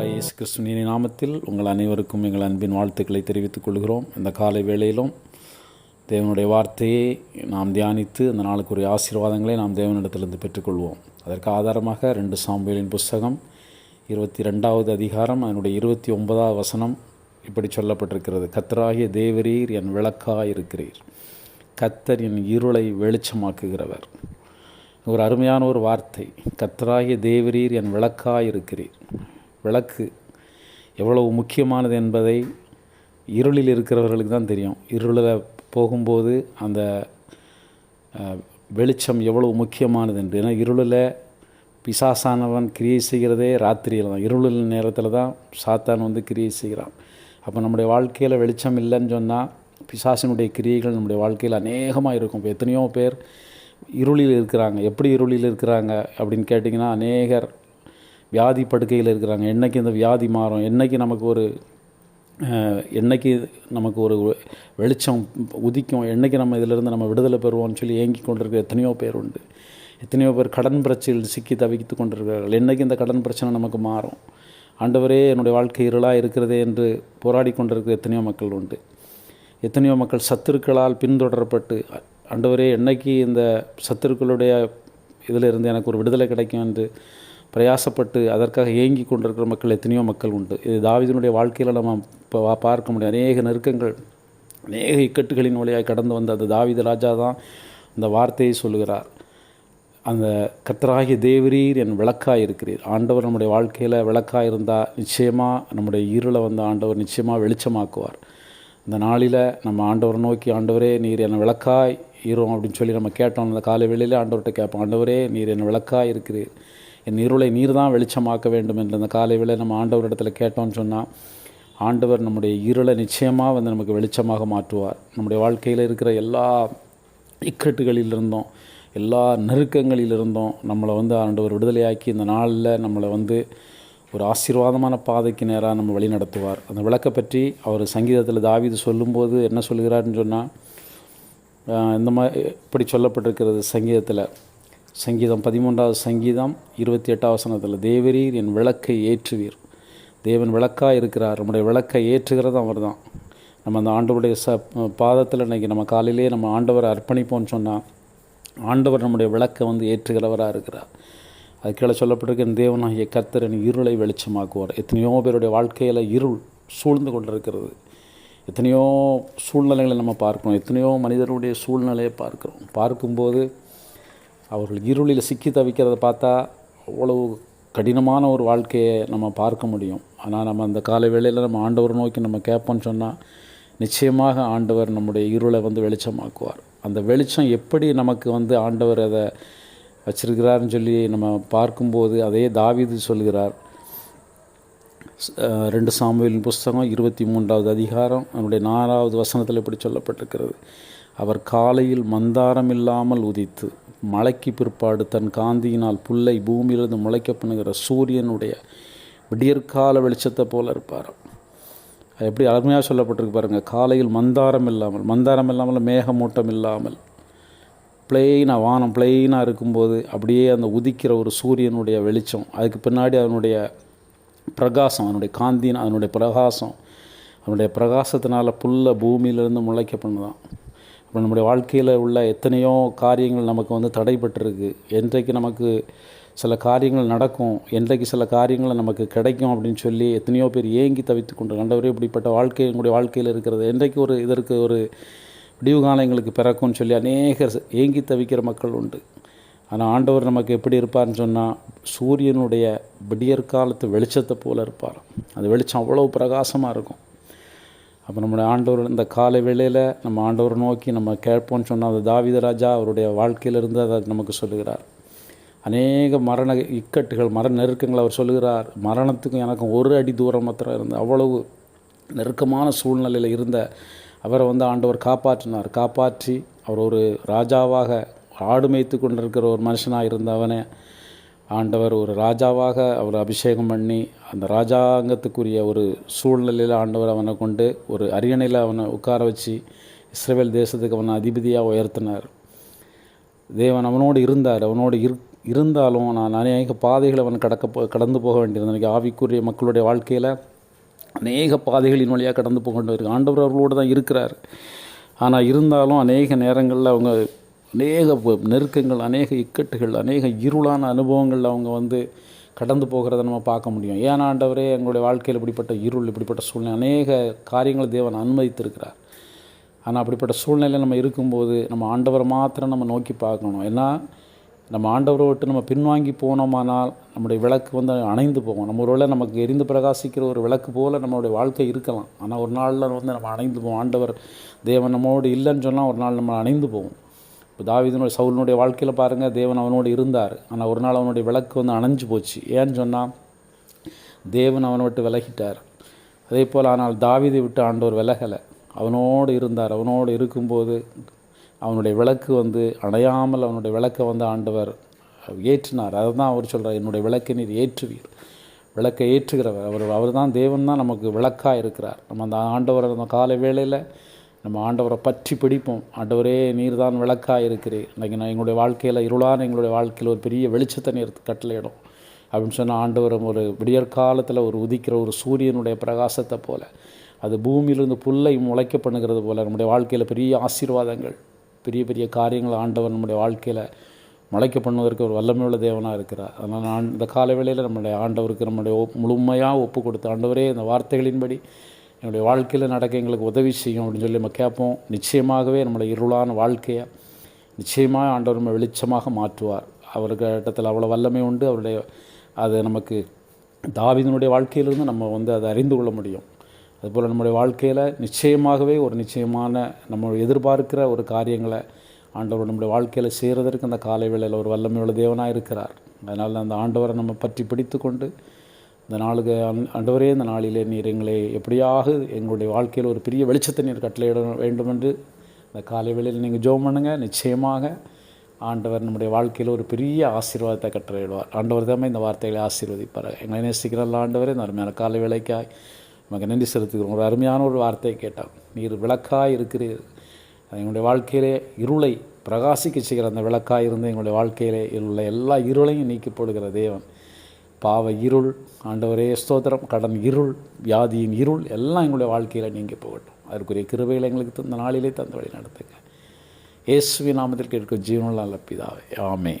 ஆண்டவராய் இயேசு கிறிஸ்துவின் நாமத்தில் உங்கள் அனைவருக்கும் எங்கள் அன்பின் வாழ்த்துக்களை தெரிவித்துக் கொள்கிறோம். இந்த காலை வேளையிலும் தேவனுடைய வார்த்தையை நாம் தியானித்து அந்த நாளுக்குரிய ஆசீர்வாதங்களை நாம் தேவனிடத்திலிருந்து பெற்றுக்கொள்வோம். அதற்கு ஆதாரமாக ரெண்டு சாம்பேலின் புஸ்தகம் இருபத்தி ரெண்டாவது அதிகாரம் அதனுடைய இருபத்தி ஒன்பதாவது வசனம் இப்படி சொல்லப்பட்டிருக்கிறது. கத்தராகிய தேவரீர் என் விளக்காய் இருக்கிறீர். கத்தர் என் இருளை வெளிச்சமாக்குகிறவர். ஒரு அருமையான ஒரு வார்த்தை. கத்தராகிய தேவரீர் என் விளக்காக இருக்கிறீர். விளக்கு எவ்வளவு முக்கியமானது என்பதை இருளில் இருக்கிறவர்களுக்கு தான் தெரியும். இருளில் போகும்போது அந்த வெளிச்சம் எவ்வளவு முக்கியமானது என்று. ஏன்னா இருளில் பிசாசானவன் கிரியை செய்கிறதே ராத்திரியில் தான். இருளில் நேரத்தில் தான் சாத்தான் வந்து கிரியை செய்கிறான். அப்போ நம்முடைய வாழ்க்கையில் வெளிச்சம் இல்லைன்னு சொன்னால் பிசாசினுடைய கிரியைகள் நம்முடைய வாழ்க்கையில் அநேகமாக இருக்கும். இப்போ எத்தனையோ பேர் இருளில் இருக்கிறாங்க. எப்படி இருளில் இருக்கிறாங்க அப்படின்னு கேட்டிங்கன்னா அநேகர் வியாதி படுக்கையில் இருக்கிறாங்க. என்னைக்கு இந்த வியாதி மாறும்? என்னைக்கு நமக்கு ஒரு என்றைக்கு நமக்கு ஒரு வெளிச்சம் உதிக்கும்? என்னைக்கு நம்ம இதிலிருந்து நம்ம விடுதலை பெறுவோம்னு சொல்லி ஏங்கி கொண்டிருக்கிற எத்தனையோ பேர் உண்டு. எத்தனையோ பேர் கடன் பிரச்சனையில் சிக்கி தவித்து கொண்டிருக்கிறார்கள். என்னைக்கு இந்த கடன் பிரச்சனை நமக்கு மாறும்? ஆண்டவரே என்னுடைய வாழ்க்கை இருளாக இருக்கிறதே என்று போராடி கொண்டிருக்கிற எத்தனையோ மக்கள் உண்டு. எத்தனையோ மக்கள் சத்துருக்களால் பின்தொடரப்பட்டு ஆண்டவரே என்னைக்கு இந்த சத்துருக்களுடைய இதிலிருந்து எனக்கு ஒரு விடுதலை கிடைக்கும் என்று பிரயாசப்பட்டு அதற்காக ஏங்கி கொண்டிருக்கிற மக்கள் எத்தனையோ மக்கள் உண்டு. இது தாவிதனுடைய வாழ்க்கையில் நம்ம இப்போ பார்க்க முடியும். அநேக நெருக்கங்கள் அநேக இக்கட்டுகளின் வழியாக கடந்து வந்த அந்த தாவித ராஜா தான் இந்த வார்த்தையை சொல்லுகிறார். அந்த கர்த்தராகிய தேவரீர் என் விளக்காய் இருக்கிறீர். ஆண்டவர் நம்முடைய வாழ்க்கையில் விளக்காய் இருந்தால் நிச்சயமாக நம்முடைய இருளை வந்து ஆண்டவர் நிச்சயமாக வெளிச்சமாக்குவார். இந்த நாளில் நம்ம ஆண்டவரை நோக்கி ஆண்டவரே நீர் என்னை விளக்காய் ஈரும் அப்படின்னு சொல்லி நம்ம கேட்டோம். அந்த காலை வெளியில் ஆண்டவர்கிட்ட கேட்போம் ஆண்டவரே நீர் என்னை விளக்காய் இருக்கிறீர். என் இருளை நீர் தான் வெளிச்சமாக்க வேண்டும் என்று அந்த காலை வேளை நம்ம ஆண்டவரிடத்தில் கேட்டோம்னு சொன்னால் ஆண்டவர் நம்முடைய இருளை நிச்சயமாக வந்து நமக்கு வெளிச்சமாக மாற்றுவார். நம்முடைய வாழ்க்கையில் இருக்கிற எல்லா இக்கட்டுகளிலிருந்தும் எல்லா நெருக்கங்களிலிருந்தும் நம்மளை வந்து ஆண்டவர் விடுதலையாக்கி இந்த நாளில் நம்மளை வந்து ஒரு ஆசீர்வாதமான பாதைக்கு நேராக நம்ம வழி நடத்துவார். அந்த விளக்கை பற்றி அவர் சங்கீதத்தில் தாவிது சொல்லும்போது என்ன சொல்கிறாருன்னு சொன்னால் இந்த மாதிரி இப்படி சொல்லப்பட்டிருக்கிறது சங்கீதத்தில். சங்கீதம் பதிமூன்றாவது சங்கீதம் இருபத்தி எட்டாவது வசனத்தில் தேவரீர் என் விளக்கை ஏற்றுவீர். தேவன் விளக்காக இருக்கிறார். நம்முடைய விளக்கை ஏற்றுகிறது அவர் தான் நம்ம அந்த ஆண்டவருடைய ச பாதத்தில் இன்றைக்கி நம்ம காலையிலேயே நம்ம ஆண்டவரை அர்ப்பணிப்போம்னு சொன்னால் ஆண்டவர் நம்முடைய விளக்கை வந்து ஏற்றுகிறவராக இருக்கிறார். அது கீழே சொல்லப்பட்டிருக்க தேவனாகிய கர்த்தர் என் இருளை வெளிச்சமாக்குவார். எத்தனையோ பேருடைய வாழ்க்கையில் இருள் சூழ்ந்து கொண்டிருக்கிறது. எத்தனையோ சூழ்நிலைகளை நம்ம பார்க்கணும் எத்தனையோ மனிதருடைய சூழ்நிலையை பார்க்கிறோம். பார்க்கும்போது அவர்கள் இருளில் சிக்கி தவிக்கிறத பார்த்தா அவ்வளவு கடினமான ஒரு வாழ்க்கையை நம்ம பார்க்க முடியும். ஆனால் நம்ம அந்த காலை வேளையில் நம்ம ஆண்டவரை நோக்கி நம்ம கேட்போம்னு சொன்னால் நிச்சயமாக ஆண்டவர் நம்முடைய இருளை வந்து வெளிச்சமாக்குவார். அந்த வெளிச்சம் எப்படி நமக்கு வந்து ஆண்டவர் அதை வச்சிருக்கிறாருன்னு சொல்லி நம்ம பார்க்கும்போது அதே தாவிது சொல்கிறார். ரெண்டு சாமுவேலின் புஸ்தகம் இருபத்தி மூன்றாவது அதிகாரம் அதனுடைய நாலாவது வசனத்தில் இப்படி சொல்லப்பட்டிருக்கிறது. அவர் காலையில் மந்தாரம் இல்லாமல் உதித்து மலைக்கு பிற்பாடு தன் காந்தியினால் புல்லை பூமியிலிருந்து முளைக்க பண்ணுகிற சூரியனுடைய விடியற்கால வெளிச்சத்தை போல இருப்பார். அது எப்படி அருமையாக சொல்லப்பட்டிருக்கு பாருங்கள் காலையில் மந்தாரம் இல்லாமல் மந்தாரம் இல்லாமல் மேகமூட்டம் இல்லாமல் பிளெயினாக வானம் பிளெயினாக இருக்கும்போது அப்படியே அந்த உதிக்கிற ஒரு சூரியனுடைய வெளிச்சம் அதுக்கு பின்னாடி அதனுடைய பிரகாசம் அதனுடைய காந்தின் அதனுடைய பிரகாசம் அதனுடைய பிரகாசத்தினால புல்ல பூமியிலிருந்து முளைக்க பண்ணுதான். இப்போ நம்முடைய வாழ்க்கையில் உள்ள எத்தனையோ காரியங்கள் நமக்கு வந்து தடைப்பட்டிருக்கு என்றைக்கு நமக்கு சில காரியங்கள் நடக்கும் என்றைக்கு சில காரியங்கள் நமக்கு கிடைக்கும் அப்படின்னு சொல்லி எத்தனையோ பேர் ஏங்கி தவித்து கொண்டு கண்டவரே இப்படிப்பட்ட வாழ்க்கை எங்களுடைய வாழ்க்கையில் இருக்கிறது. என்றைக்கு ஒரு இதற்கு ஒரு விடிவு காலம் எங்களுக்கு பிறக்கும்னு சொல்லி அநேகர் ஏங்கி தவிக்கிற மக்கள் உண்டு. ஆனால் ஆண்டவர் நமக்கு எப்படி இருப்பார்னு சொன்னால் சூரியனுடைய விடியற்காலத்து வெளிச்சத்தை போல இருப்பார். அந்த வெளிச்சம் அவ்வளோ பிரகாசமாக இருக்கும். அப்போ நம்முடைய ஆண்டவர் இந்த காலை வேளையில் நம்ம ஆண்டவரை நோக்கி நம்ம கேட்போம்னு சொன்னால் அந்த தாவித ராஜா அவருடைய வாழ்க்கையிலிருந்து அதை நமக்கு சொல்லுகிறார். அநேக மரண இக்கட்டுகள் மரண நெருக்கங்கள் அவர் சொல்லுகிறார். மரணத்துக்கும் எனக்கும் ஒரு அடி தூரம் மாத்திரம் இருந்து அவ்வளவு நெருக்கமான சூழ்நிலையில் இருந்த அவரை வந்து ஆண்டவர் காப்பாற்றினார். காப்பாற்றி அவர் ஒரு ராஜாவாக ஆடு மேய்த்து கொண்டிருக்கிற ஒரு மனுஷனாக இருந்த அவனை ஆண்டவர் ஒரு ராஜாவாக அவரை அபிஷேகம் பண்ணி அந்த ராஜாங்கத்துக்குரிய ஒரு சூழ்நிலையில் ஆண்டவர் அவனை கொண்டு ஒரு அரியணையில் அவனை உட்கார வச்சு இஸ்ரேல் தேசத்துக்கு அவனை அதிபதியாக உயர்த்தினார். தேவன் அவனோடு இருந்தார். அவனோடு இரு இருந்தாலும் நான் அநேக பாதைகளை அவன் கடக்க கடந்து போக வேண்டியிருந்தேன் இன்றைக்கி ஆவிக்குரிய மக்களுடைய வாழ்க்கையில் அநேக பாதைகளின் வழியாக கடந்து போக வேண்டியிருக்கு. ஆண்டவர் அவர்களோடு தான் இருக்கிறார். ஆனால் இருந்தாலும் அநேக நேரங்களில் அவங்க அநேக நெருக்கங்கள் அநேக இக்கட்டுகள் அநேக இருளான அனுபவங்கள் அவங்க வந்து கடந்து போகிறத நம்ம பார்க்க முடியும். ஏன் ஆண்டவரே எங்களுடைய வாழ்க்கையில் இப்படிப்பட்ட இருள் இப்படிப்பட்ட சூழ்நிலை அநேக காரியங்களை தேவன் அனுமதித்திருக்கிறார். ஆனால் அப்படிப்பட்ட சூழ்நிலையில் நம்ம இருக்கும்போது நம்ம ஆண்டவரை மாத்திரம் நம்ம நோக்கி பார்க்கணும். ஏன்னா நம்ம ஆண்டவரை விட்டு நம்ம பின்வாங்கி போனோமானால் நம்முடைய விளக்கு வந்து அணைந்து போகும். நம்ம ஒருவேளை நமக்கு எரிந்து பிரகாசிக்கிற ஒரு விளக்கு போல் நம்மளுடைய வாழ்க்கை இருக்கலாம். ஆனால் ஒரு நாளில் வந்து நம்ம அணைந்து போவோம். ஆண்டவர் தேவன் நம்மோடு இல்லைன்னு சொன்னால் ஒரு நாள் நம்ம அணைந்து போவோம். இப்போ தாவிதனுடைய சவுலனுடைய வாழ்க்கையில் பாருங்கள் தேவன் அவனோடு இருந்தார். ஆனால் ஒரு நாள் அவனுடைய விளக்கு வந்து அணைஞ்சு போச்சு. ஏன்னு சொன்னால் தேவன் அவனை விட்டு விலகிட்டார். அதே போல் ஆனால் தாவிதை விட்டு ஆண்டவர் விலகலை. அவனோடு இருந்தார். அவனோடு இருக்கும்போது அவனுடைய விளக்கு வந்து அணையாமல் அவனுடைய விளக்கை வந்து ஆண்டவர் ஏற்றினார். அதை தான் அவர் சொல்கிறார் என்னுடைய விளக்கை நீர் ஏற்றுவீர். விளக்கை ஏற்றுகிறவர். அவர் அவர் தான் தேவன் தான் நமக்கு விளக்காக இருக்கிறார். நம்ம அந்த ஆண்டவர் அந்த காலை வேளையில் நம்ம ஆண்டவரை பற்றி பிடிப்போம். ஆண்டவரே நீர் தான் விளக்காக இருக்கிறேன் இன்றைக்கி நான் எங்களுடைய வாழ்க்கையில் இருளான எங்களுடைய வாழ்க்கையில் ஒரு பெரிய வெளிச்சத்தை நீர் கட்டளையிடும். அப்படின்னு சொன்னால் ஆண்டவர் ஒரு விடியற்காலத்தில் ஒரு உதிக்கிற ஒரு சூரியனுடைய பிரகாசத்தை போல் அது பூமியிலிருந்து புல்லை முளைக்க பண்ணுகிறது போல் நம்முடைய வாழ்க்கையில் பெரிய ஆசீர்வாதங்கள் பெரிய பெரிய காரியங்கள் ஆண்டவர் நம்முடைய வாழ்க்கையில் முளைக்க பண்ணுவதற்கு ஒரு வல்லமையுள்ள தேவனாக இருக்கிறார். அதனால் நான் இந்த கால வேளையில் நம்முடைய ஆண்டவருக்கு நம்முடைய ஒப் முழுமையாக ஒப்பு கொடுத்து ஆண்டவரே இந்த வார்த்தைகளின்படி என்னுடைய வாழ்க்கையில் நடக்க எங்களுக்கு உதவி செய்யும் அப்படின்னு சொல்லி நம்ம கேட்போம். நிச்சயமாகவே நம்மளுடைய இருளான வாழ்க்கையை நிச்சயமாக ஆண்டவர் நம்ம வெளிச்சமாக மாற்றுவார். அவருக்கு இடத்துல அவ்வளோ வல்லமை உண்டு. அவருடைய அது நமக்கு தாவிதனுடைய வாழ்க்கையிலிருந்து நம்ம வந்து அதை அறிந்து கொள்ள முடியும். அதுபோல் நம்முடைய வாழ்க்கையில் நிச்சயமாகவே ஒரு நிச்சயமான நம்ம எதிர்பார்க்கிற ஒரு காரியங்களை ஆண்டவர் நம்முடைய வாழ்க்கையில் செய்கிறதற்கு அந்த காலை வேளையில் ஒரு வல்லமையுள்ள தேவனாக இருக்கிறார். அதனால் அந்த ஆண்டவரை நம்ம பற்றி பிடித்து கொண்டு இந்த நாளுக்கு அந் ஆண்டவரே இந்த நாளிலே நீர் எங்களை எப்படியாக எங்களுடைய வாழ்க்கையில் ஒரு பெரிய வெளிச்சத்தை நீர் கட்டளையிட வேண்டும் என்று இந்த காலை வேளையில் நீங்கள் ஜோம் பண்ணுங்க. நிச்சயமாக ஆண்டவர் நம்முடைய வாழ்க்கையில் ஒரு பெரிய ஆசீர்வாதத்தை கட்டளையிடுவார். ஆண்டவர் தாமே இந்த வார்த்தைகளை ஆசீர்வதிப்பார் எங்களை நேசிக்கிறல்ல ஆண்டவரே இந்த அருமையான காலை வேலைக்காய் நமக்கு நன்றி செலுத்துகிறோம். ஒரு அருமையான ஒரு வார்த்தையை கேட்டான் நீர் விளக்காய் இருக்கிறீர். எங்களுடைய வாழ்க்கையிலே இருளை பிரகாசிக்க செய்கிற அந்த விளக்காய் இருந்து எங்களுடைய வாழ்க்கையிலே உள்ள எல்லா இருளையும் நீக்கி போடுகிற தேவன். பாவ இருள் ஆண்டவரே ஸ்தோத்திரம் கடன் இருள் வியாதியின் இருள் எல்லாம் எங்களுடைய வாழ்க்கையில் நீங்கி போகட்டும். அதற்குரிய கிருபைகளை எங்களுக்கு தந்த நாளிலே தந்த வழி நடத்துங்க. இயேசுவி நாமத்தில் கேட்கும் ஜீவனெல்லாம் லப்பிதாவே ஆமே